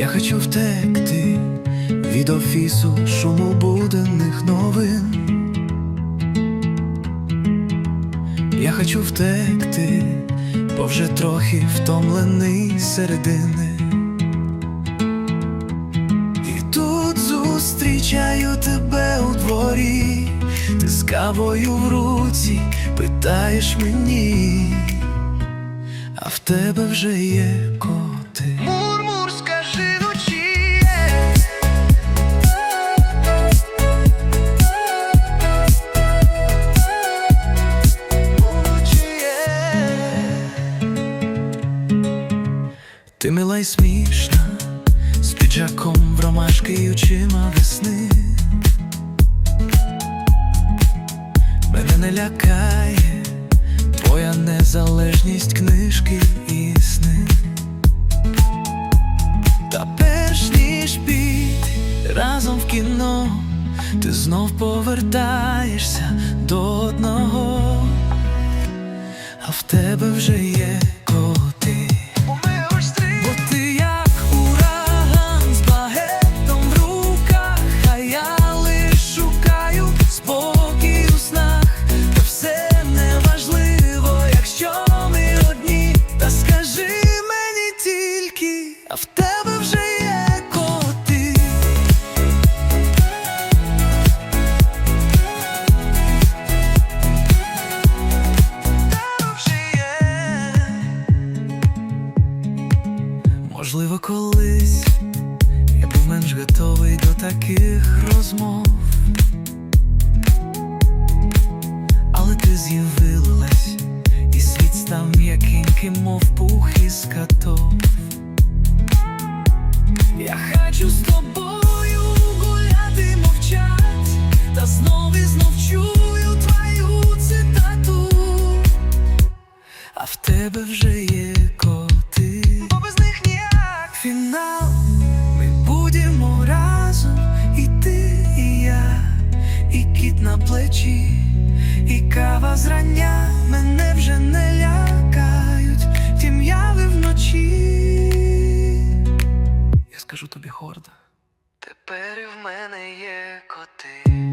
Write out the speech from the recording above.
Я хочу втекти від офісу шуму буденних новин. Я хочу втекти, бо вже трохи втомлений середини. І тут зустрічаю тебе у дворі, ти з кавою в руці питаєш мені, а в тебе вже є коти. Й смішна, з піджаком в ромашки й очима весни. Мене не лякає твоя незалежність книжки і сни. Та перш ніж піти разом в кіно, ти знов повертаєшся до одного, а в тебе вже є Можливо, колись я був менш готовий до таких розмов, але ти з'явилась, і світ став м'якеньким, мов пух із катов. Я хочу з тобою гуляти, мовчать, та знов і знов чую твою цитату. А в тебе вже і зрання мене вже не лякають, тім'яви вночі. Я скажу тобі гордо, тепер і в мене є коти.